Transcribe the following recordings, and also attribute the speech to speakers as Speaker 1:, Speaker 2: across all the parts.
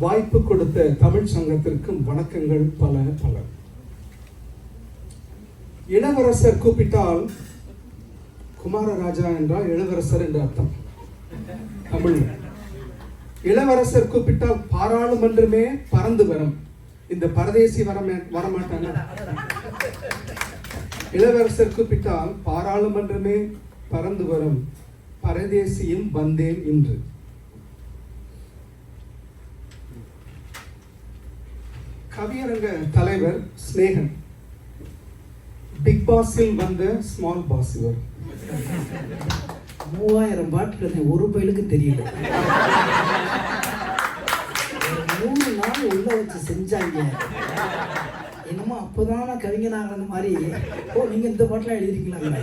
Speaker 1: வாய்ப்பு கொடுத்த தமிழ் சங்கத்திற்கும் வணக்கங்கள் பல பல. இளவரசர் கூப்பிட்டால் குமாரராஜா என்றால் இளவரசர் என்று அர்த்தம். தமிழ். இளவரசர் கூப்பிட்டால் பாராளுமன்றமே பறந்து வரும். இந்த பரதேசி வர வரமாட்டாங்க இளவரசர் கூப்பிட்டால் பாராளுமன்றமே பறந்து வரும். பரதேசியும் வந்தேன் என்று கவியரங்க தலைவர் ஸ்னேகன். பிக் பாஸில் வந்த ஸ்மால் பாஸ் இவர்.
Speaker 2: மூவாயிரம் பாட்டுகள் ஒரு பயிலுக்கு தெரியல. மூணு நாள் உள்ள வச்சு செஞ்சாங்க. என்னமோ அப்போதான் நான் கவிஞனாகிற மாதிரி. ஓ நீங்கள் இந்த பாட்டெலாம் எழுதிருக்கீங்களா?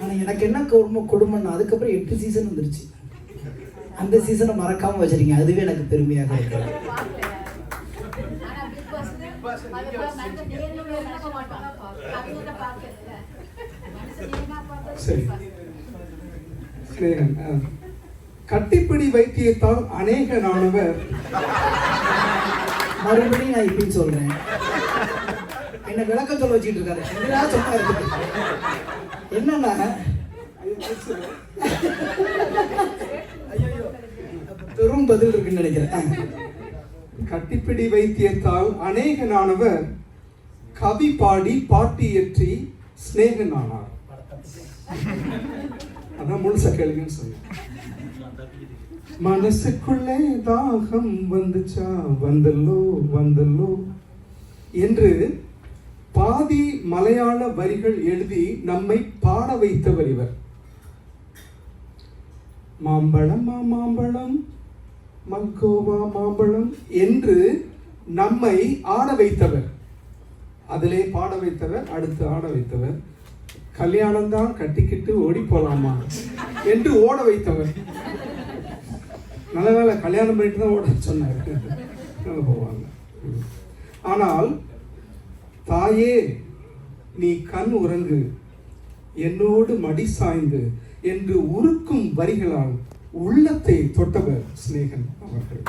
Speaker 2: ஆனால் எனக்கு என்ன கொடுமை கொடுமைன்னா அதுக்கப்புறம் எட்டு சீசன் வந்துருச்சு. அந்த சீசனை மறக்காமல் வச்சிருக்கீங்க அதுவே எனக்கு பெருமையாக இருக்கு.
Speaker 1: சரி. ஸ்னேகன் கட்டிப்பிடி வைத்தியத்தால் அநேக நானவர்
Speaker 2: மறுபடியும் நான் இப்படின்னு சொல்றேன். என்ன விளக்க சொல்ல வச்சுட்டு இருக்காரு. என்னடா சொன்னா இருக்கு என்னன்னா பெரும் பதில் இருக்குன்னு நினைக்கிறேன்.
Speaker 1: கட்டிப்பிடி வைத்தியத்தால் அநேகனானவர் கவி பாடி பாட்டியற்றி இயற்றி அதான் முழுசா கேளுங்கன்னு சொன்னேன். மனசுக்குள்ளே தாகம் வந்துச்சா? வந்தல்லோ வந்தல்லோ. என்று பாதி மலையாள வரிகள் எழுதி நம்மை பாட வைத்தவர் இவர். மாம்பழம் மாம்பழம் மல்கோவா மாம்பழம் என்று நம்மை ஆட வைத்தவர். அதிலே பாட வைத்தவர் அடுத்து ஆட வைத்தவர். கல்யாணம் தான் கட்டிக்கிட்டு ஓடி போலாமா என்று ஓட வைத்தவர். நல்ல வேலை கல்யாணம் பண்ணிட்டு தான் ஓட சொன்னார். போவாங்க. ஆனால் தாயே நீ கண் உறங்கு. என்னோடு மடி சாய்ந்து என்று உருக்கும் வரிகளால் உள்ளத்தை தொட்டவர் சிநேகன் அவர்கள்.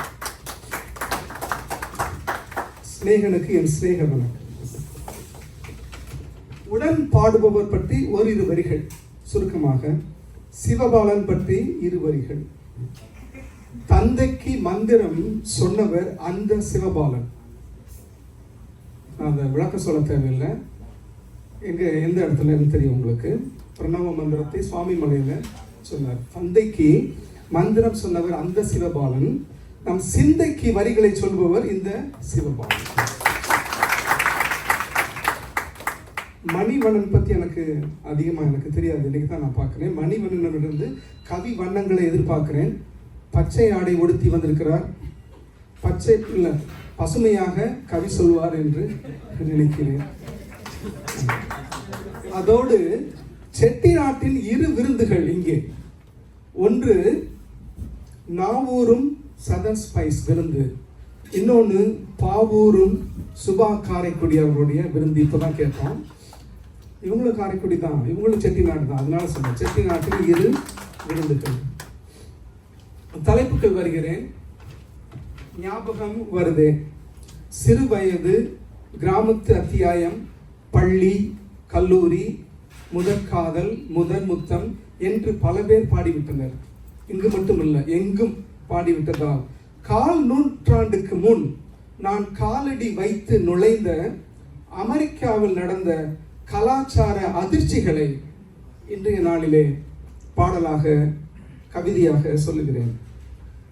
Speaker 1: சிநேகனுக்கு என் சிநேக வணக்கம். உடன் பாடுபவர் பற்றி ஓரிரு வரிகள். சுருக்கமாக சிவபாலன் பற்றி இரு வரிகள். தந்தைக்கு மந்திரம் சொன்னவர் அந்த சிவபாலன். நான் அதை விளக்கம் சொல்ல தேவையில்லை. எங்க எந்த இடத்துல தெரியும் உங்களுக்கு? பிரணவ மந்திரத்தை சுவாமி மலையில சொன்னார். தந்தைக்கு மந்திரம் சொன்னவர் அந்த சிவபாலன். நம் சிந்தைக்கு வரிகளை சொல்பவர் இந்த சிவபாலன். மணிவண்ணன் பத்தி எனக்கு அதிகமா எனக்கு தெரியாது. இன்னைக்கு தான் நான் பார்க்கிறேன். மணிவண்ணனிடமிருந்து கவி வண்ணங்களை எதிர்பார்க்கிறேன். பச்சை ஆடை உடுத்தி வந்திருக்கிறார். பச்சை இல்லை பசுமையாக கவி சொல்வார் என்று நினைக்கிறேன். அதோடு செட்டி நாட்டின் இரு விருந்துகள் இங்கே. ஒன்று நாவூரும் சதன் ஸ்பைஸ் விருந்து. இன்னொன்று பாவூரும் சுபா காரைக்குடி அவருடைய விருந்து இப்போதான் கேட்டோம். இவங்களும் காரைக்குடி தான். இவங்களும் செட்டிநாடு தான். அதனால சொன்னேன். செட்டிநாட்டில் இரு விருந்துகள். தலைப்புகள் வருகிறேன். ஞாபகம் வருதே. சிறு வயது கிராமத்து அத்தியாயம் பள்ளி கல்லூரி முதற்காதல் முதன் முத்தம் என்று பல பேர் பாடிவிட்டனர். இங்கு மட்டுமல்ல எங்கும் பாடிவிட்டதால். கால் நூற்றாண்டுக்கு முன் நான் காலடி வைத்து நுழைந்த அமெரிக்காவில் நடந்த கலாச்சார அதிர்ச்சிகளை இன்றைய நாளிலே பாடலாக கவிதையாக சொல்லுகிறேன்.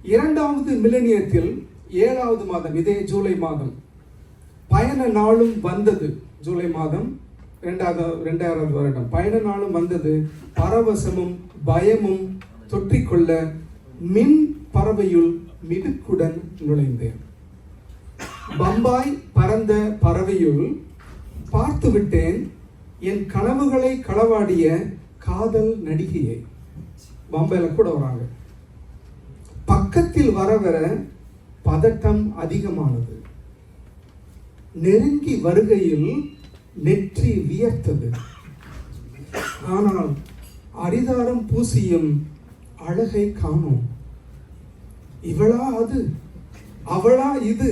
Speaker 1: இரண்டாவது மில்லனியத்தில் ஏழாவது மாதம் இதே ஜூலை மாதம். பயண நாளும் வந்தது ஜூலை மாதம். ரெண்டாவது ரெண்டாயிரம் வருடம். பயண நாளும் வந்தது. பரவசமும் பயமும் தொற்றிக்கொள்ள மின் பறவையுள் மிடுக்குடன் நுழைந்தேன். பம்பாய் பறந்த பறவையுள் பார்த்துவிட்டேன் என் கனவுகளை களவாடிய காதல் நடிகையை. பம்பையில் கூட வராங்க. பக்கத்தில் வர வர பதட்டம் அதிகமானது. நெருங்கி வருகையில் நெற்றி வியர்த்தது. ஆனால் அரிதாரம் பூசியும் அழகை காணோம். இவளா அது? அவளா இது?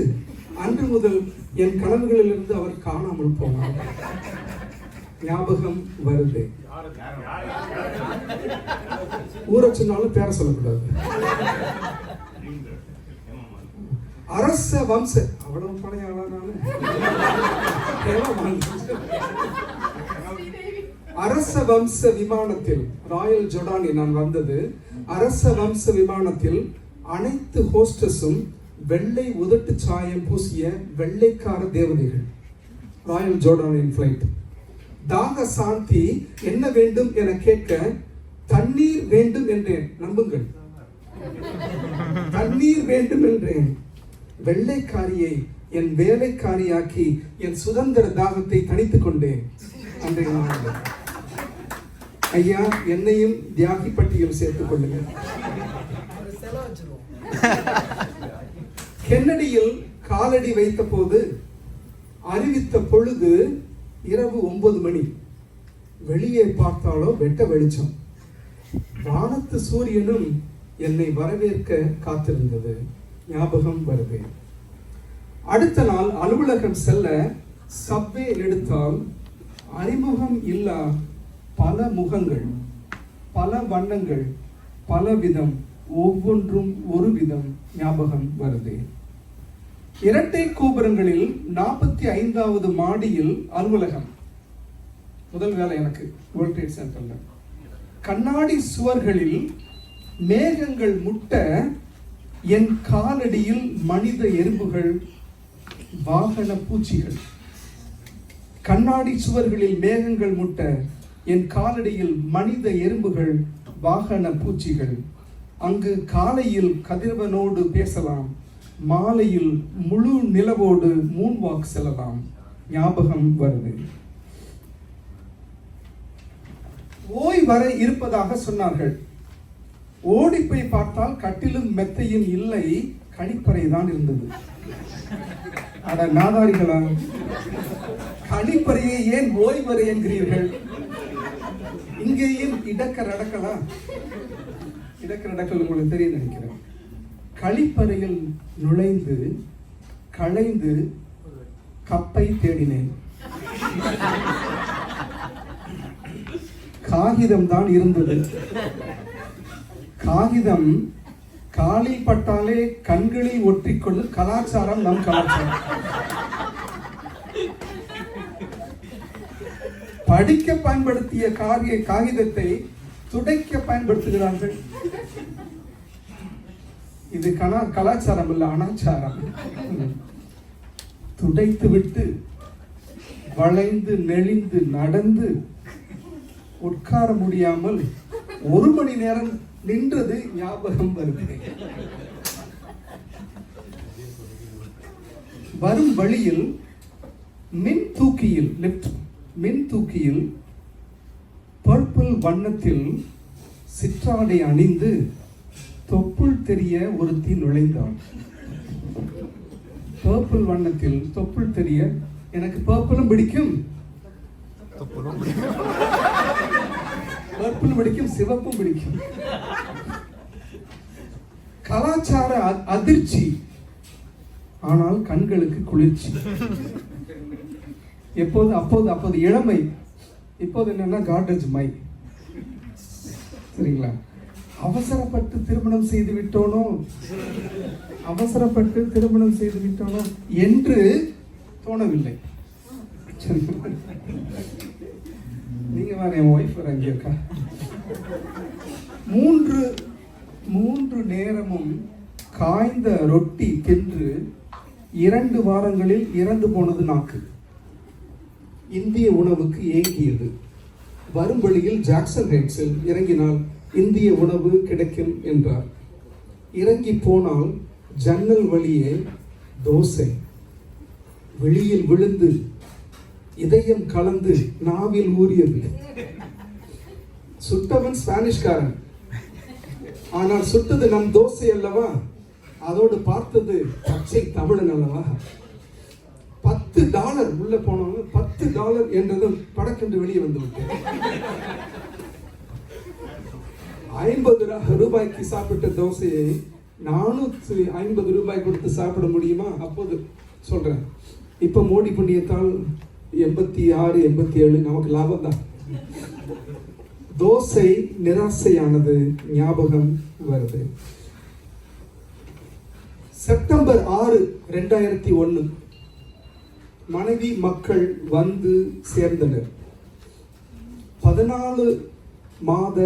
Speaker 1: அன்று முதல் என் கனவுகளிலிருந்து அவர் காணாமல் போனார். ஞாபகம் வருது. ஊரை சொன்னாலும் பேர சொல்லக்கூடாது. அரச வம்ச அவ்வளவு பழைய அரச வம்ச விமானத்தில் ராயல் ஜொடானி நான் வந்தது அரச வம்ச விமானத்தில் அனைத்து ஹோஸ்டஸும் வெள்ளை உதட்டு சாயம் பூசிய வெள்ளைக்கார தேவதைகள். ராயல் ஜோர்டானின் ஃப்ளைட் தாக சாந்தி என்ன வேண்டும் என கேட்க தண்ணீர் வேண்டும் என்றேன். நம்புங்கள். தண்ணீர் வேண்டும் என்றேன். வெள்ளைக்காரியை என் வேலைக்காரியாக்கி என் சுதந்திர தாகத்தை தணித்துக் கொண்டேன். அன்றைய ஐயா என்னையும் தியாகி பட்டியல் சேர்த்துக் கொள்ளுங்கள். கென்னடியில் காலடி வைத்த போது அறிவித்த பொழுது இரவு ஒன்பது மணி. வெளியே பார்த்தாலோ வெட்ட வெளிச்சம். வானத்து சூரியனும் என்னை வரவேற்க காத்திருந்தது. ஞாபகம் வருது. அடுத்த நாள் அலுவலகம் செல்ல சப்வே எடுத்தால் அறிமுகம் இல்லா பல முகங்கள் பல வண்ணங்கள் பல விதம் ஒவ்வொன்றும் ஒரு விதம் ஞாபகம் வருது. இரட்டை கோபுரங்களில் நாற்பத்தி ஐந்தாவது மாடியில் அலுவலகம். முதல் வேலை எனக்கு வேர்ல்ட் ட்ரேட் சென்டர்ல கண்ணாடி சுவர்களில் மேகங்கள் முட்ட என் காலடியில் மனித எறும்புகள் வாகன பூச்சிகள். கண்ணாடி சுவர்களில் மேகங்கள் முட்ட என் காலடியில் மனித எறும்புகள் வாகன பூச்சிகள். அங்கு காலையில் கதிரவனோடு பேசலாம். மாலையில் முழு நிலவோடு மூன் வாக் செல்லலாம். ஞாபகம் வருது. ஓய் வர இருப்பதாக சொன்னார்கள். ஓடி போய் பார்த்தால் கட்டிலும் மெத்தையும் இல்லை கழிப்பறை தான் இருந்தது. அட நாதாரிகளா கழிப்பறையை ஏன் ஓய்வறை என்கிறீர்கள்? இங்கேயும் இடக்க நடக்கலாம். இடக்க நடக்கல் உங்களுக்கு தெரியும் நினைக்கிறேன். கழிப்பறையில் நுழைந்து களைந்து கப்பை தேடினேன். காகிதம் தான் இருந்தது. காகிதம் காலில் பட்டாலே கண்களில் ஒற்றிக்கொள்ளும் கலாச்சாரம் நம் கலாச்சாரம். படிக்க பயன்படுத்திய காகிய காகிதத்தை துடைக்க பயன்படுத்துகிறார்கள். இது கலா கலாச்சாரம் இல்ல அனாச்சாரம். துடைத்து விட்டு வளைந்து நெளிந்து நடந்து உட்கார முடியாமல் ஒரு மணி நேரம் நின்றது ஞாபகம் வருது. வரும் வழியில் மின் தூக்கியில் லிப்ட் மின் தூக்கியில் பர்பிள் வண்ணத்தில் சிற்றாடை அணிந்து தொப்புள் தெரிய ஒருத்தி நுழைந்தாள். பர்பிள் வண்ணத்தில் தொப்புள் தெரிய எனக்கு பர்பிளும் பிடிக்கும். பர்பிள் பிடிக்கும் சிவப்பும் பிடிக்கும். கலாச்சார அதிர்ச்சி. ஆனால் கண்களுக்கு குளிர்ச்சி. எப்போது அப்போது அப்போது இளமை. இப்போது என்னன்னா கார்டேஜ் மை சரிங்களா? அவசரப்பட்டு திருமணம் செய்து விட்டோனோ? அவசரப்பட்டு திருமணம் செய்து விட்டோனோ? என்று தோணவில்லை. நீங்க வேற என் ஒய்ஃப் வேற அங்கே இருக்கா? மூன்று மூன்று நேரமும் காய்ந்த ரொட்டி தின்று இரண்டு வாரங்களில் இறந்து போனது நாக்கு. இந்திய உணவுக்கு ஏங்கியது. வரும் வழியில் ஜாக்சன் ஹைட்ஸில் இறங்கினால் இந்திய உணவு கிடைக்கும் என்றார். இறங்கி போனால் ஜன்னல் வழியே தோசை. வெளியில் விழுந்து இதயம் கலந்து நாவில் ஊறியது சுட்டவன் ஸ்பானிஷ்காரன். ஆனால் சுட்டது நம் தோசை அல்லவா? அதோடு பார்த்தது பச்சை தமிழன் அல்லவா? பத்து டாலர் உள்ள போனவங்க பத்து டாலர் என்றதும் படக்கென்று வெளியே வந்து விட்டேன். ஐம்பது ரூபாய்க்கு சாப்பிட்ட தோசையை நானூற்றி ஐம்பது ரூபாய் கொடுத்து சாப்பிட முடியுமா? அப்போது சொல்கிறேன் இப்போ மோடி புண்ணியத்தால் எண்பத்தி ஆறு எண்பத்தி ஏழு நமக்கு லாபம் தான். தோசை நிராசையானது ஞாபகம் வருது. செப்டம்பர் ஆறு ரெண்டாயிரத்தி ஒன்று மனைவி மக்கள் வந்து சேர்ந்தனர். பதினாலு மாத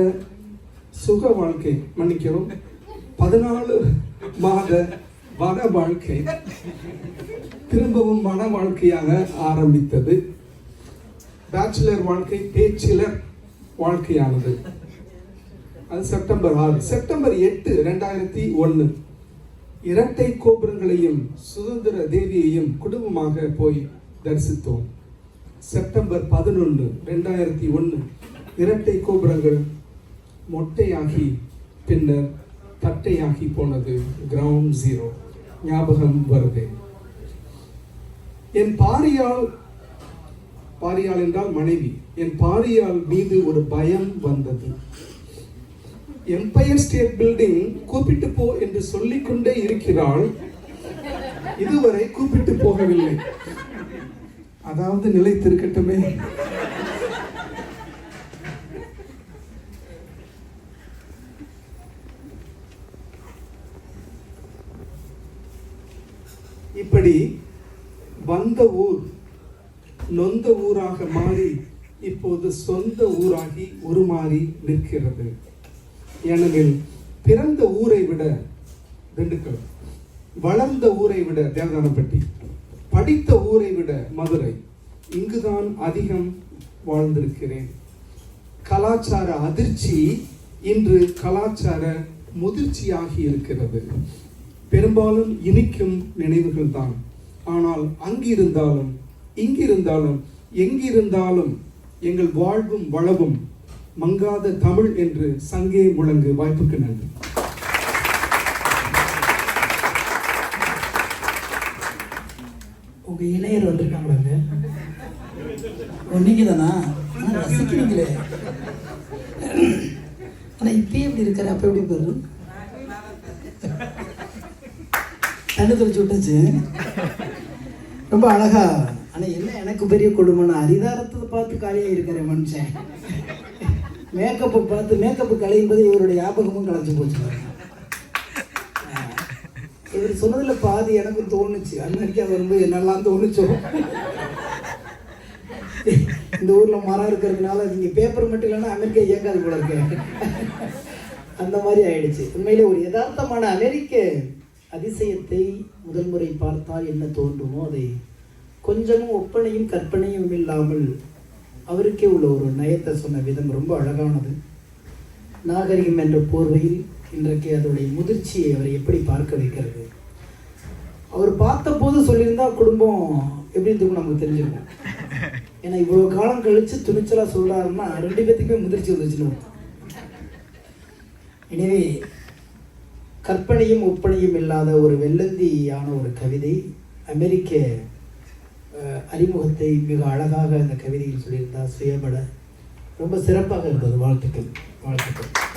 Speaker 1: சுக வாழ்க்கை மன்னிக்கிறோம். பதினாலு மாத வன வாழ்க்கை திரும்பவும் மன வாழ்க்கையாக ஆரம்பித்தது. பேச்சுலர் வாழ்க்கை பேச்சிலர் வாழ்க்கையானது. அது செப்டம்பர் ஆறு. செப்டம்பர் எட்டு ரெண்டாயிரத்தி ஒன்று இரட்டை கோபுரங்களையும் சுதந்திர தேவியையும் குடும்பமாக போய் தரிசித்தோம். செப்டம்பர் பதினொன்று ரெண்டாயிரத்தி ஒன்று. இரட்டை கோபுரங்கள் மொட்டையாகி பின்னர் தட்டையாகி போனது. கிரவுண்ட் ஜீரோ ஞாபகம் வருது. என் பாரியால் பாரியால் என்றால் மனைவி. என் பாரியால் மீது ஒரு பயம் வந்தது. எம்பயர் ஸ்டேட் பில்டிங் கூப்பிட்டு போ என்று சொல்லிக்கொண்டே இருக்கிறாள். இதுவரை கூப்பிட்டு போகவில்லை. அதாவது நிலைத்திருக்கட்டுமே. இப்படி வந்த ஊர் நொந்த ஊராக மாறி இப்போது சொந்த ஊராகி உருமாறி நிற்கிறது. ஏனெனில் பிறந்த ஊரை விட திண்டுக்கல் வளர்ந்த ஊரை விட தேவதானப்பட்டி படித்த ஊரை விட மதுரை இங்குதான் அதிகம் வாழ்ந்திருக்கிறேன். கலாச்சார அதிர்ச்சி இன்று கலாச்சார முதிர்ச்சியாகி இருக்கிறது. பெரும்பாலும் இனிக்கும் நினைவுகள் தான் ஆனால் அங்கிருந்தாலும் இங்கிருந்தாலும் எங்கிருந்தாலும் எங்கள் வாழ்வும் வளவும் மங்காத தமிழ் என்று சங்கே முழங்கு வாய்ப்புக்கு நன்றி.
Speaker 2: உங்க இணையர் வந்திருக்காங்களாங்க. நீங்க தானா ரசிக்கிறீங்களே. ஆனா இப்பயே எப்படி இருக்காரு அப்ப எப்படி பாரு தண்ணி தெளிச்சு விட்டாச்சு. ரொம்ப அழகா. ஆனா என்ன எனக்கு பெரிய கொடுமைன்னா அதிகாரத்தை பார்த்து காலியாக இருக்கிற மனுஷன். மேக்கப்பை பார்த்து மேக்கப்பு களையும் போது இவருடைய ஞாபகமும் கலைஞ்சு போச்சு இவர் சொன்னதில் பாதி எனக்கு தோணுச்சு. அன்னைக்கு வந்து என்னெல்லாம் தோணுச்சோ. இந்த ஊரில் மரம் இருக்கிறதுனால நீங்கள் பேப்பர் மட்டும் இல்லைன்னா அமெரிக்கா இயக்காது போல இருக்கு. அந்த மாதிரி ஆயிடுச்சு. உண்மையிலே ஒரு யதார்த்தமான அமெரிக்க அதிசயத்தை முதல் முறை பார்த்தால் என்ன தோன்றுமோ அதை கொஞ்சமும் ஒப்பனையும் கற்பனையும் இல்லாமல் அவருக்கே உள்ள ஒரு நயத்தை சொன்ன விதம் ரொம்ப அழகானது. நாகரிகம் என்ற போர்வையில் இன்றைக்கு அதோடைய முதிர்ச்சியை அவரை எப்படி பார்க்க வைக்கிறது? அவர் பார்த்தபோது சொல்லியிருந்தா குடும்பம் எப்படி இருக்கும் நமக்கு தெரிஞ்சிருக்கும். ஏன்னா இவ்வளோ காலம் கழித்து துணிச்சலாக சொல்கிறாருன்னா ரெண்டு பேத்துக்குமே முதிர்ச்சி வந்துச்சுன்னு எனவே கற்பனையும் ஒப்பனையும் இல்லாத ஒரு வெள்ளந்தியான ஒரு கவிதை அமெரிக்க அறிமுகத்தை மிக அழகாக அந்த கவிதையில் சொல்லியிருந்தார் சுயபட. ரொம்ப சிறப்பாக இருந்தது. வாழ்த்துக்கள். வாழ்த்துக்கள்.